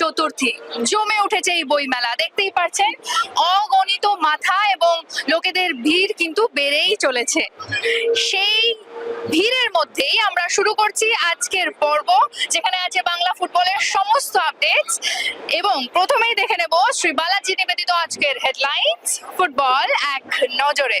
চতুর্থী। জমে উঠেছে এই বই মেলা দেখতেই পাচ্ছেন, অগণিত মাথা এবং লোকেদের ভিড় কিন্তু বেড়েই চলেছে। সেই ভিড়ের মধ্যেই আমরা শুরু করছি আজকের পর্ব, যেখানে আছে বাংলা ফুটবলের সমস্ত আপডেটস। এবং প্রথমেই দেখে নেব শ্রী বালাজি নিবেদিত আজকের হেডলাইন্স, ফুটবল এক নজরে।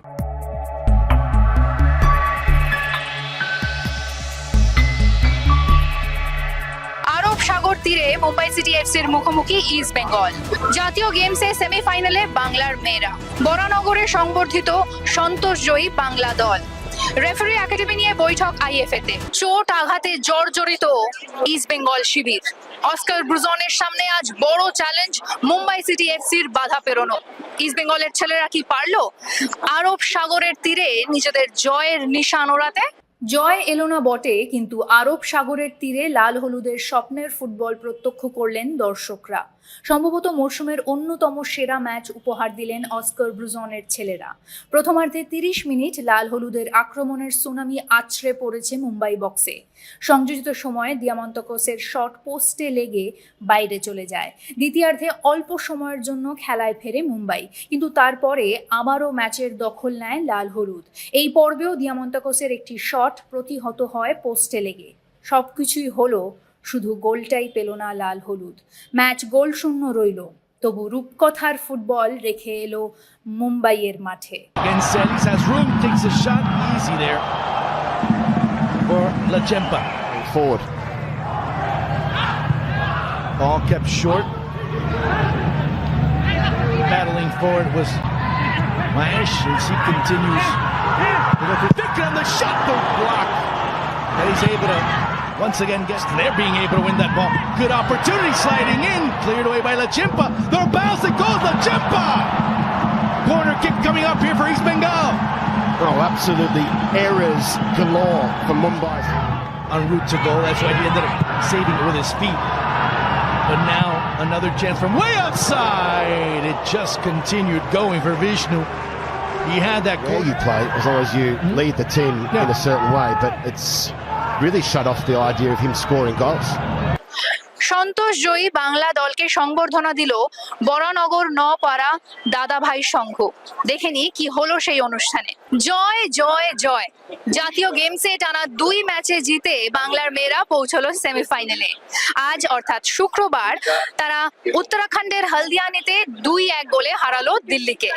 তীরে মুম্বাই সিটি এফসির মুখোমুখি ইস্ট বেঙ্গল। জাতীয় গেমসে সেমিফাইনালে বাংলার মেয়েরা। বরানগরে সংবর্ধিত সন্তোষজয়ী বাংলা দল। রেফারি একাডেমি নিয়ে বৈঠক আইএফএ তে চোট আঘাতে জর্জরিত ইস্ট বেঙ্গল শিবির। অস্কার ব্রুজনের সামনে আজ বড় চ্যালেঞ্জ মুম্বাই সিটি এফসির বাধা পেরোনো। ইস্ট বেঙ্গলের ছেলেরা কি পারল? আরব সাগরের তীরে নিজেদের জয়ের নিশান ওড়াতে জয় এলো না বটে, কিন্তু আরব সাগরের তীরে লাল হলুদের স্বপ্নের ফুটবল প্রত্যক্ষ করলেন দর্শকরা। সম্ভবত মরশুমের অন্যতম সেরা ম্যাচ উপহার দিলেন অস্কার ব্রুজনের ছেলেরা। প্রথমার্ধে তিরিশ মিনিট লাল হলুদের আক্রমণের সুনামি আছড়ে পড়েছে মুম্বাই বক্সে। সংযোজিত সময়ে দিয়ামন্তকোসের শট পোস্টে লেগে বাইরে চলে যায়। দ্বিতীয়ার্ধে অল্প সময়ের জন্য খেলায় ফেরে মুম্বাই, কিন্তু তারপরে আবারও ম্যাচের দখল নেয় লাল হলুদ। এই পর্বেও দিয়ামন্তকোসের একটি শট প্রতিহত হয় পোস্টে লেগে। সবকিছুই হলো শুধু গোলটাই পেল না লাল হলুদ ম্যাচ গোল শূন্য রইল তবু রূপকথার ফুটবল রেখে এলো মুম্বাইয়ের মাঠে. Ball kept short. Battling forward was Maesh as he continues. Victor and the shot goes blocked. And he's able to once again get they're being able to win that ball. Good opportunity sliding in, cleared away by Lachimpa. The bounce that goes Lachimpa. Corner kick coming up here for East Bengal. Oh, absolutely errors galore for Mumbai. en route to goal. That's why he ended up saving it with his feet. But now another chance from way outside. It just continued going for Vishnu. He had that Where goal. you play, as long as you hmm? lead the team in a certain way, but it's really shut off the idea of him scoring goals. সন্তোষ জয়ী বাংলা দলকে সংবর্ধনা দিল বরানগর নপাড়া দাদাভাই সংঘ দেখেনি কি হলো সেই অনুষ্ঠানে জয় জয় জয়। জাতীয় গেমসে টানা দুই ম্যাচে জিতে বাংলার মেয়েরা পৌঁছলো সেমিফাইনালে আজ অর্থাৎ শুক্রবার তারা উত্তরাখণ্ডের হলদিয়ানিতে দুই এক গোলে হারালো দিল্লিকে।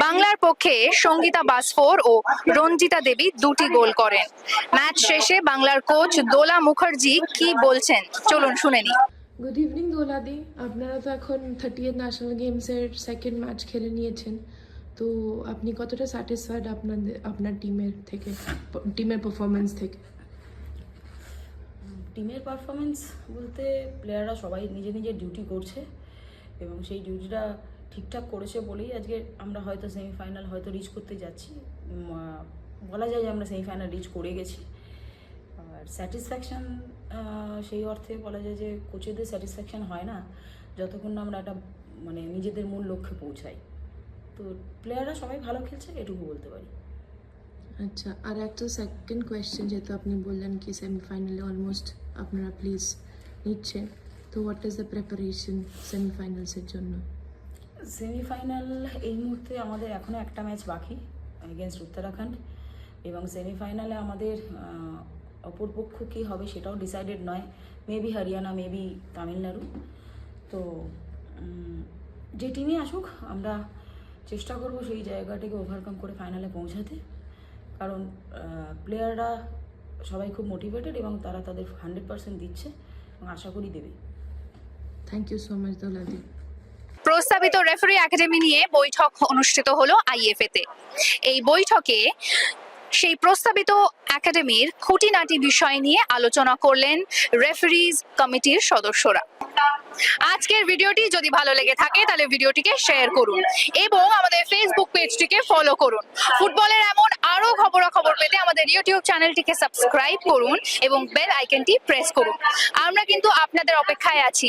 বাংলার পক্ষে সঙ্গীতা বাসফোর ও রঞ্জিতা দেবী দুটি গোল করেন। ম্যাচ শেষে বাংলার কোচ দোলা মুখার্জি কি বলছেন চলুন শুনে নিই। গুড ইভিনিং দোলাদি। আপনারা তো এখন থার্টি ন্যাশনাল গেমসের সেকেন্ড ম্যাচ খেলে নিয়েছেন। তো আপনি কতটা স্যাটিসফাইড আপনাদের আপনার টিমের থেকে টিমের পারফরমেন্স থেকে? টিমের পারফরমেন্স বলতে প্লেয়াররা সবাই নিজে নিজের ডিউটি করছে এবং সেই ডিউটিটা ঠিকঠাক করেছে বলেই আজকে আমরা হয়তো সেমিফাইনাল হয়তো রিচ করতে যাচ্ছি। বলা যায় যে আমরা সেমিফাইনাল রিচ করে গেছি। আর স্যাটিসফ্যাকশান সেই অর্থে বলা যায় যে কোচেদের স্যাটিসফ্যাকশান হয় না, যতক্ষণ না আমরা একটা মানে নিজেদের মূল লক্ষ্যে পৌঁছাই। তো প্লেয়াররা সবাই ভালো খেলছে এটুকু বলতে পারি। আচ্ছা আর একটা সেকেন্ড কোয়েশ্চেন যেহেতু আপনি বললেন কি সেমিফাইনালে অলমোস্ট আপনারা প্লিজ নিচ্ছেন তো হোয়াট ইজ দ্য প্রিপারেশন সেমিফাইনালসের জন্য? সেমিফাইনাল এই মুহূর্তে আমাদের এখনও একটা ম্যাচ বাকি এগেনস্ট উত্তরাখণ্ড এবং সেমিফাইনালে আমাদের অপরপক্ষ কী হবে সেটাও ডিসাইডেড নয়। মেবি হরিয়ানা মেবি তামিলনাড়ু তো যে টিমই আসুক আমরা চেষ্টা করব সেই জায়গাটাকে ওভারকাম করে ফাইনালে পৌঁছাতে। কারণ প্লেয়াররা সবাই খুব মোটিভেটেড এবং তারা তাদের হান্ড্রেড পার্সেন্ট দিচ্ছে এবং আশা করি দেবে। থ্যাংক ইউ সো মাচ দোলাদি প্রস্তাবিত রেফারি একাডেমি নিয়ে বৈঠক অনুষ্ঠিত হলো আইএফএ তে এই বৈঠকে সেই প্রস্তাবিত একাডেমির খুঁটিনাটি বিষয় নিয়ে আলোচনা করলেন রেফারিজ কমিটির সদস্যরা। আজকের ভিডিওটি যদি ভালো লেগে থাকে, তাহলে ভিডিওটিকে শেয়ার করুন এবং আমাদের ফেসবুক পেজটিকে ফলো করুন। ফুটবলের এমন আরও খবরাখবর পেতে আমাদের ইউটিউব চ্যানেলটিকে সাবস্ক্রাইব করুন এবং বেল আইকনটি প্রেস করুন। আমরা কিন্তু আপনাদের অপেক্ষায় আছি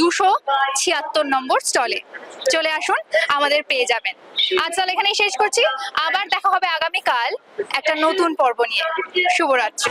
দুশো ছিয়াত্তর নম্বর স্টলে চলে আসুন, আমাদের পেয়ে যাবেন। আজ তাহলে এখানেই শেষ করছি। আবার দেখা হবে আগামীকাল একটা নতুন পর্ব নিয়ে। শুভরাত্রি।